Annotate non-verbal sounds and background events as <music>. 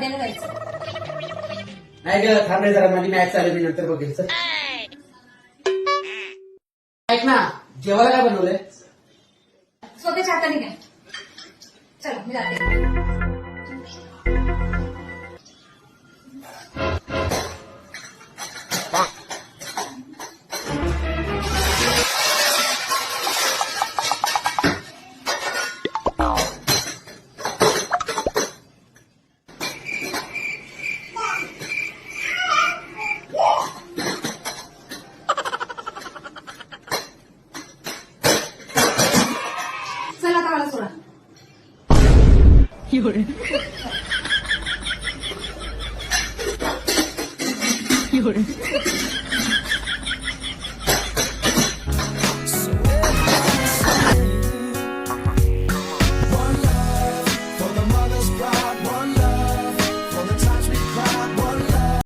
जायचं. नाही गेलं थांब रे जरा माझी मॅच चालू मी नंतर बघेल चल. ऐक ना जेवायला काय बनवलंय? स्वतःच्या हाताने घ्या. चला मी जाते. चला आता मला सोडा <laughs>